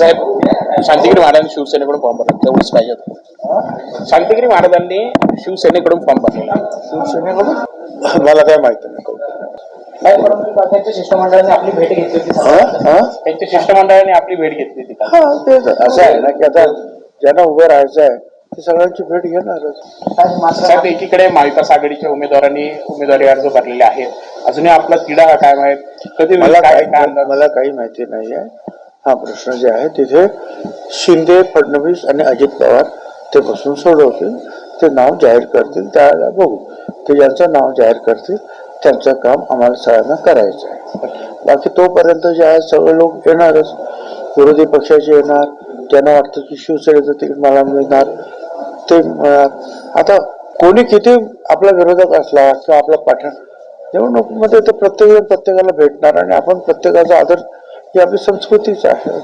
साहेब शांतिगिरी महाराजांनी शिवसेनेकडून फॉर्म भरला. तेवढंच पाहिजे होतं. शांतिगिरी महाराजांनी शिवसेनेकडून फॉर्म भरलेला. शिवसेनेकडून? मला काय माहिती नाही. त्यांच्या शिष्टमंडळाने आपली भेट घेतली होती. हा? हा? त्यांच्या शिष्टमंडळाने आपली भेट घेतली होती. काल. हा ते असं आहे ना की आता ज्यांना उभं राहायचं आहे ते सगळ्यांची भेट घेणारच. साहेब एकीकडे महाविकास आघाडीच्या उमेदवारांनी उमेदवारी अर्ज भरलेले आहेत. अजूनही आपला तिढा हा काय माहीत? कधी मला काय काय काय अंदाज? मला काही माहिती नाही आहे हा प्रश्न जे आहे तिथे शिंदे फडणवीस आणि अजित पवार ते बसून सोडवतील. ते नाव जाहीर करतील त्याला बघू. ते ज्यांचं नाव जाहीर करतील त्यांचं काम आम्हाला सगळ्यांना करायचं आहे. बाकी तोपर्यंत जे आहे सगळे लोक येणारच. विरोधी पक्षाचे येणार ज्यांना वाटतं की शिवसेनेचं तिकीट मला मिळणार ते मिळणार. आता कोणी किती आपला विरोधक असला किंवा आपला पाठण निवडणुकीमध्ये तर प्रत्येक प्रत्येकाला भेटणार आणि आपण प्रत्येकाचा आदर ही आपली संस्कृतीच आहे.